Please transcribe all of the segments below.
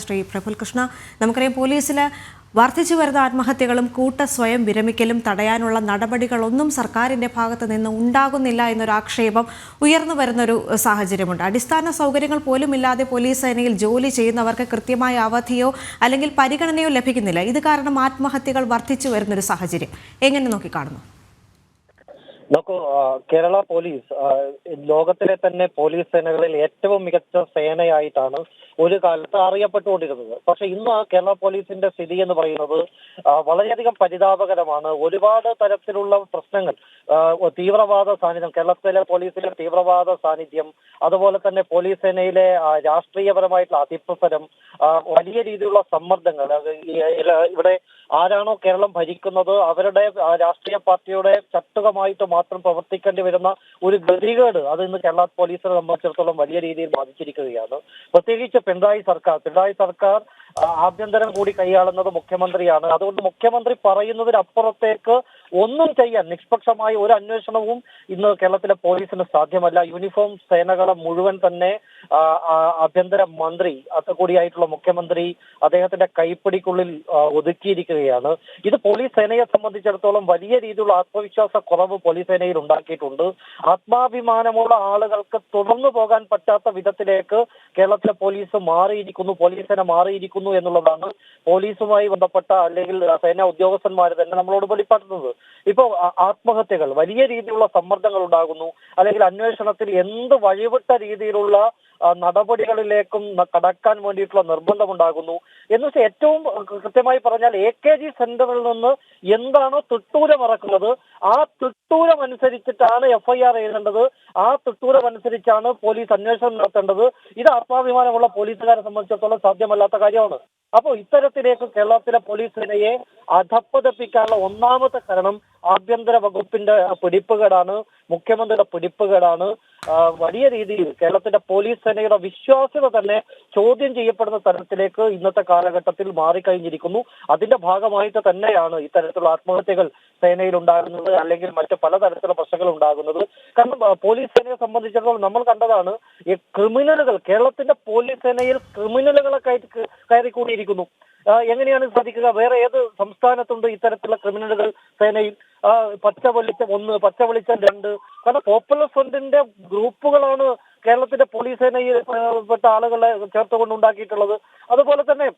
ശ്രീ പ്രഫുൽ കൃഷ്ണ. നമുക്കറിയാം പോലീസിൽ വർദ്ധിച്ചു വരുന്ന ആത്മഹത്യകളും കൂട്ട സ്വയം വിരമിക്കലും തടയാനുള്ള നടപടികളൊന്നും സർക്കാരിന്റെ ഭാഗത്ത് നിന്ന് ഉണ്ടാകുന്നില്ല എന്നൊരു ആക്ഷേപം ഉയർന്നു വരുന്നൊരു സാഹചര്യമുണ്ട്. അടിസ്ഥാന സൗകര്യങ്ങൾ പോലും ഇല്ലാതെ പോലീസ് സേനയിൽ ജോലി ചെയ്യുന്നവർക്ക് കൃത്യമായ അവധിയോ അല്ലെങ്കിൽ പരിഗണനയോ ലഭിക്കുന്നില്ല. ഇത് കാരണം ആത്മഹത്യകൾ വർദ്ധിച്ചു വരുന്നൊരു സാഹചര്യം. എങ്ങനെ നോക്കിക്കാണുന്നു? നോക്കൂ കേരള പോലീസ് ലോകത്തിലെ തന്നെ പോലീസ് സേനകളിൽ ഏറ്റവും മികച്ച സേനയായിട്ടാണ് ഒരു കാലത്ത് അറിയപ്പെട്ടുകൊണ്ടിരുന്നത്. പക്ഷെ ഇന്ന് ആ കേരള പോലീസിന്റെ സ്ഥിതി എന്ന് പറയുന്നത് വളരെയധികം പരിതാപകരമാണ്. ഒരുപാട് തരത്തിലുള്ള പ്രശ്നങ്ങൾ തീവ്രവാദ സാന്നിധ്യം കേരളത്തിലെ പോലീസിലെ തീവ്രവാദ സാന്നിധ്യം അതുപോലെ തന്നെ പോലീസ് സേനയിലെ രാഷ്ട്രീയപരമായിട്ടുള്ള അതിപ്രസരം വലിയ രീതിയിലുള്ള സമ്മർദ്ദങ്ങൾ ഇവിടെ ആരാണോ കേരളം ഭരിക്കുന്നത് അവരുടെ രാഷ്ട്രീയ പാർട്ടിയുടെ ചട്ടുകമായിട്ട് മാത്രം പ്രവർത്തിക്കേണ്ടി വരുന്ന ഒരു ഗതികേട് അത് ഇന്ന് കേരള പോലീസിനെ സംബന്ധിച്ചിടത്തോളം വലിയ രീതിയിൽ ബാധിച്ചിരിക്കുകയാണ്. പ്രത്യേകിച്ച് പിണറായി സർക്കാർ. പിണറായി സർക്കാർ ആഭ്യന്തരം കൂടി കൈയാളുന്നത് മുഖ്യമന്ത്രിയാണ്. അതുകൊണ്ട് മുഖ്യമന്ത്രി പറയുന്നതിനപ്പുറത്തേക്ക് ഒന്നും ചെയ്യാൻ നിഷ്പക്ഷമായ ഒരു അന്വേഷണവും ഇന്ന് കേരളത്തിലെ പോലീസിന് സാധ്യമല്ല. യൂണിഫോം സേനകളെ മുഴുവൻ തന്നെ ആഭ്യന്തര മന്ത്രി കൂടിയായിട്ടുള്ള മുഖ്യമന്ത്രി അദ്ദേഹത്തിന്റെ കൈപ്പിടിക്കുള്ളിൽ ഒതുക്കിയിരിക്കുകയാണ്. ഇത് പോലീസ് സേനയെ സംബന്ധിച്ചിടത്തോളം വലിയ രീതിയിലുള്ള ആത്മവിശ്വാസ കുറവ് പോലീസ് സേനയിൽ ഉണ്ടാക്കിയിട്ടുണ്ട്. ആത്മാഭിമാനമുള്ള ആളുകൾക്ക് തുടർന്നു പോകാൻ പറ്റാത്ത വിധത്തിലേക്ക് കേരളത്തിലെ പോലീസ് മാറിയിരിക്കുന്നു പോലീസ് സേന മാറിയിരിക്കുന്നു എന്നുള്ളതാണ് പോലീസുമായി ബന്ധപ്പെട്ട അല്ലെങ്കിൽ സേനാ ഉദ്യോഗസ്ഥന്മാർ തന്നെ നമ്മളോട് വെളിപ്പെടുത്തുന്നത്. ഇപ്പോ ആത്മഹത്യകൾ വലിയ രീതിയിലുള്ള സമ്മർദ്ദങ്ങൾ ഉണ്ടാകുന്നു. അല്ലെങ്കിൽ അന്വേഷണത്തിൽ എന്ത് വഴിവിട്ട രീതിയിലുള്ള നടപടികളിലേക്കും കടക്കാൻ വേണ്ടിയിട്ടുള്ള നിർബന്ധമുണ്ടാകുന്നു എന്ന് വെച്ചാൽ ഏറ്റവും കൃത്യമായി പറഞ്ഞാൽ എ കെ ജി സെന്ററിൽ നിന്ന് എന്താണോ തിട്ടൂരം ഇറക്കുന്നത് ആ തിട്ടൂരം അനുസരിച്ചിട്ടാണ് എഫ്ഐആർ എഴുതേണ്ടത്. ആ തിട്ടൂരം അനുസരിച്ചാണ് പോലീസ് അന്വേഷണം നടത്തേണ്ടത്. ഇത് ആത്മാഭിമാനമുള്ള പോലീസുകാരെ സംബന്ധിച്ചിടത്തോളം സാധ്യമല്ലാത്ത കാര്യമാണ്. അപ്പോൾ ഇത്തരത്തിലേക്ക് കേരളത്തിലെ പോലീസ് സേനയെ അധപ്പതിപ്പിക്കാനുള്ള ഒന്നാമത്തെ കാരണം ആഭ്യന്തര വകുപ്പിന്റെ പിടിപ്പുകേടാണ്. മുഖ്യമന്ത്രിയുടെ പിടിപ്പുകേടാണ്. വലിയ രീതിയിൽ കേരളത്തിന്റെ പോലീസ് സേനയുടെ വിശ്വാസ്യത തന്നെ ചോദ്യം ചെയ്യപ്പെടുന്ന തരത്തിലേക്ക് ഇന്നത്തെ കാലഘട്ടത്തിൽ മാറിക്കഴിഞ്ഞിരിക്കുന്നു. അതിന്റെ ഭാഗമായിട്ട് തന്നെയാണ് ഇത്തരത്തിലുള്ള ആത്മഹത്യകൾ സേനയിൽ ഉണ്ടാകുന്നത് അല്ലെങ്കിൽ മറ്റ് പലതരത്തിലുള്ള പ്രശ്നങ്ങൾ ഉണ്ടാകുന്നത്. കാരണം പോലീസ് സേനയെ സംബന്ധിച്ചിടത്തോളം നമ്മൾ കണ്ടതാണ് ഈ ക്രിമിനലുകൾ കേരളത്തിന്റെ പോലീസ് സേനയിൽ ക്രിമിനലുകളെ കയറ്റി കയറിക്കൂടിയിരിക്കുന്നു. എങ്ങനെയാണ് സാധിക്കുക? വേറെ ഏത് സംസ്ഥാനത്തുണ്ട് ഇത്തരത്തിലുള്ള ക്രിമിനലുകൾ സേനയിൽ? പച്ച വെളിച്ചം ഒന്ന് പച്ച വെളിച്ചം രണ്ട്. കാരണം പോപ്പുലർ ഫ്രണ്ടിന്റെ ഗ്രൂപ്പുകളാണ് കേരളത്തിന്റെ പോലീസ് സേനയിൽ പെട്ട ആളുകളെ ചേർത്തുകൊണ്ട് ഉണ്ടാക്കിയിട്ടുള്ളത്. അതുപോലെ തന്നെ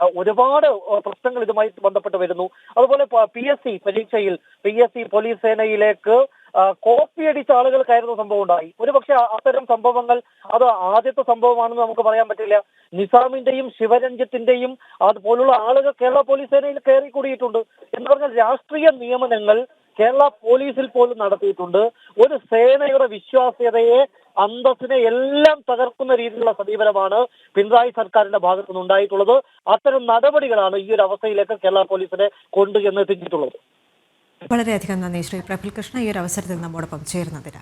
ഒരുപാട് പ്രശ്നങ്ങൾ ഇതുമായി ബന്ധപ്പെട്ട് വരുന്നു. അതുപോലെ പി എസ് സി പരീക്ഷയിൽ പി എസ് സി പോലീസ് സേനയിലേക്ക് ആ, കോപ്പി അടിച്ച ആളുകൾ കയറുന്ന സംഭവം ഉണ്ടായി. ഒരുപക്ഷെ അത്തരം സംഭവങ്ങൾ അത് ആദ്യത്തെ സംഭവമാണെന്ന് നമുക്ക് പറയാൻ പറ്റില്ല. നിസാമിന്റെയും ശിവരഞ്ജിത്തിന്റെയും അതുപോലുള്ള ആളുകൾ കേരള പോലീസ് സേനയിൽ കയറി കൂടിയിട്ടുണ്ട് എന്ന് പറഞ്ഞാൽ രാഷ്ട്രീയ നിയമനങ്ങൾ കേരള പോലീസിൽ പോലും നടത്തിയിട്ടുണ്ട്. ഒരു സേനയുടെ വിശ്വാസ്യതയെ അന്തസ്സിനെ എല്ലാം തകർക്കുന്ന രീതിയിലുള്ള സമീപനമാണ് പിണറായി സർക്കാരിന്റെ ഭാഗത്തു നിന്നുണ്ടായിട്ടുള്ളത് അത്തരം നടപടികളാണ് ഈ ഒരു അവസ്ഥയിലേക്ക് കേരള പോലീസിനെ കൊണ്ടുചെന്ന് എത്തിച്ചിട്ടുള്ളത് വളരെയധികം നന്ദി ശ്രീ പ്രഫുൽ കൃഷ്ണ ഈ ഒരു അവസരത്തിൽ നമ്മോടൊപ്പം ചേർന്നതിന്